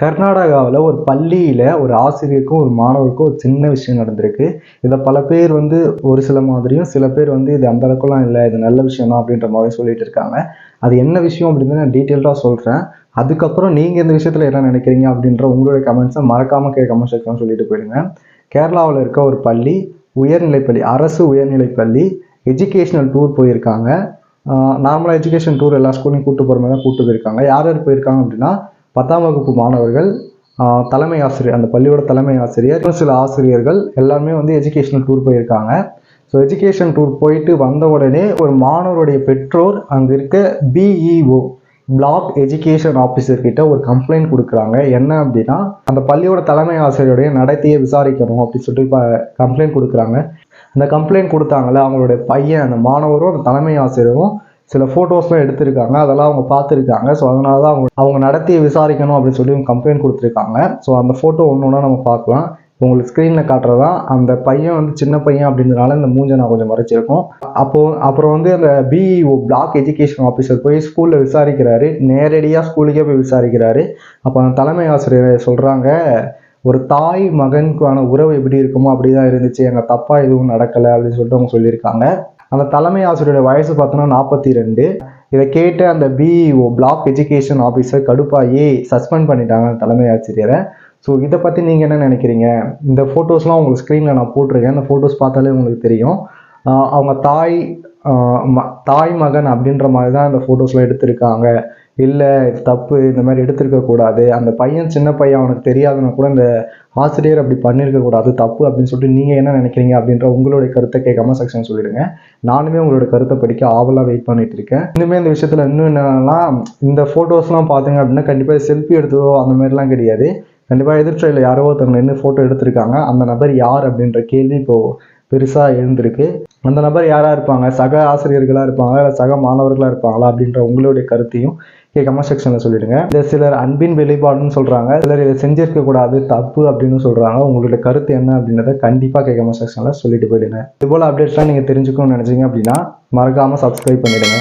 கர்நாடகாவில் ஒரு பள்ளியில் ஒரு ஆசிரியருக்கும் ஒரு மாணவருக்கும் ஒரு சின்ன விஷயம் நடந்திருக்கு. இதை பல பேர் வந்து ஒரு சில மாதிரியும் சில பேர் வந்து இது அந்த அளவுக்குலாம் இல்லை இது நல்ல விஷயம் தான் அப்படின்ற மாதிரி சொல்லிட்டு இருக்காங்க. அது என்ன விஷயம் அப்படின்னு நான் டீட்டெயில்டாக சொல்கிறேன் அதுக்கப்புறம் நீங்கள் இந்த விஷயத்தில் என்ன நினைக்கிறீங்க அப்படின்ற உங்களுடைய கமெண்ட்ஸை மறக்காமல் கே கமெண்ட் செக்ஷன் சொல்லிட்டு போயிடுங்க. கேரளாவில் இருக்க ஒரு பள்ளி உயர்நிலைப்பள்ளி அரசு உயர்நிலைப்பள்ளி எஜுகேஷ்னல் டூர் போயிருக்காங்க. நார்மலாக எஜுகேஷன் டூர் எல்லா ஸ்கூல்லையும் கூப்பிட்டு போகிற மாதிரி தான் கூப்பிட்டு போயிருக்காங்க. யார் யார் போயிருக்காங்க அப்படின்னா பத்தாம் வகுப்பு மாணவர்கள் தலைமை ஆசிரியர் அந்த பள்ளியோட தலைமை ஆசிரியர் சில ஆசிரியர்கள் எல்லாமே வந்து எஜுகேஷனல் டூர் போயிருக்காங்க. ஸோ எஜுகேஷன் டூர் போயிட்டு வந்த உடனே ஒரு மாணவருடைய பெற்றோர் அங்கே இருக்க பிஇஓ பிளாக் எஜுகேஷன் ஆஃபீஸர் கிட்ட ஒரு கம்ப்ளைண்ட் கொடுக்குறாங்க. என்ன அப்படின்னா அந்த பள்ளியோட தலைமை ஆசிரியருடைய நடத்தையை விசாரிக்கணும் அப்படின்னு சொல்லிட்டு இப்போ கம்ப்ளைண்ட் கொடுக்குறாங்க. அந்த கம்ப்ளைண்ட் கொடுத்தாங்கல்ல அவங்களுடைய பையன் அந்த மாணவரும் அந்த தலைமை ஆசிரியரும் சில ஃபோட்டோஸ்லாம் எடுத்திருக்காங்க. அதெல்லாம் அவங்க பார்த்துருக்காங்க. ஸோ அதனால தான் அவங்க அவங்க நடத்தியை விசாரிக்கணும் அப்படின்னு சொல்லி அவங்க கம்ப்ளைண்ட் கொடுத்துருக்காங்க. ஸோ அந்த ஃபோட்டோ ஒன்று ஒன்றா நம்ம பார்க்கலாம். உங்களுக்கு ஸ்க்ரீனில் காட்டுறதா? அந்த பையன் வந்து சின்ன பையன் அப்படின்றனால இந்த மூஞ்சை நான் கொஞ்சம் மறைச்சிருக்கோம். அப்போ அப்புறம் வந்து அந்த பிஇஓ பிளாக் எஜுகேஷன் ஆஃபீஸர் போய் ஸ்கூலில் விசாரிக்கிறாரு. நேரடியாக ஸ்கூலுக்கே போய் விசாரிக்கிறாரு. அப்போ அந்த தலைமை ஆசிரியர் சொல்கிறாங்க ஒரு தாய் மகனுக்கான உறவு எப்படி இருக்குமோ அப்படி தான் இருந்துச்சு. எங்கள் தப்பாக எதுவும் நடக்கலை அப்படின்னு சொல்லிட்டு அவங்க சொல்லியிருக்காங்க. அந்த தலைமை ஆசிரியரோட வயசு பார்த்தோன்னா நாற்பத்தி ரெண்டு இதை கேட்டு அந்த பிஇஓ பிளாக் எஜுகேஷன் ஆஃபீஸர் கடுப்பாகி சஸ்பெண்ட் பண்ணிட்டாங்க அந்த தலைமை ஆசிரியரை. ஸோ இதை பற்றி நீங்கள் என்ன நினைக்கிறீங்க? இந்த ஃபோட்டோஸ்லாம் உங்களுக்கு ஸ்க்ரீனில் நான் போட்டிருக்கேன். அந்த ஃபோட்டோஸ் பார்த்தாலே உங்களுக்கு தெரியும். அவங்க தாய் ம- தாய் மகன் அப்படின்ற மாதிரி தான் இந்த ஃபோட்டோஸ்லாம் எடுத்திருக்காங்க. இல்லை தப்பு இந்த மாதிரி எடுத்திருக்க கூடாது. அந்த பையன் சின்ன பையன் அவனுக்கு தெரியாதுன்னா கூட இந்த ஆசிரியர் அப்படி பண்ணியிருக்க கூடாது. தப்பு அப்படின்னு சொல்லிட்டு நீங்கள் என்ன நினைக்கிறீங்க அப்படின்ற உங்களுடைய கருத்தை கேட்காம செக்ஷன் சொல்லிடுங்க. நானுமே உங்களோட கருத்தை படிக்க ஆவலாக வெயிட் பண்ணிட்டு இருக்கேன். இன்னுமே இந்த விஷயத்தில் இன்னும் என்னன்னா இந்த ஃபோட்டோஸ்லாம் பார்த்தீங்க அப்படின்னா கண்டிப்பாக செல்ஃபி எடுத்ததோ அந்த மாதிரிலாம் கிடையாது. கண்டிப்பாக எதிர்த்து யாரோ ஒருத்தவங்க நின்று ஃபோட்டோ எடுத்திருக்காங்க. அந்த நபர் யார் அப்படின்ற கேள்வி இப்போது பெருசாக எழுந்திருக்கு. அந்த நபர் யாராக இருப்பாங்க? சக ஆசிரியர்களாக இருப்பாங்களா? இல்லை சக மாணவர்களாக இருப்பாங்களா? அப்படின்ற உங்களுடைய கருத்தையும் கமெண்ட் செக்ஷனில் சொல்லிடுங்க. இதை சிலர் அன்பின் வெளிப்பாடுன்னு சொல்கிறாங்க சிலர் இதை செஞ்சிருக்க கூடாது தப்பு அப்படின்னு சொல்கிறாங்க உங்களுடைய கருத்து என்ன அப்படின்றத கண்டிப்பாக கமெண்ட் செக்ஷனில் சொல்லிட்டு போயிடுங்க. இதுபோல் அப்டேட்ஸ்லாம் நீங்கள் தெரிஞ்சுக்கணும்னு நினச்சிங்க அப்படின்னா மறக்காமல் சப்ஸ்கிரைப் பண்ணிவிடுங்க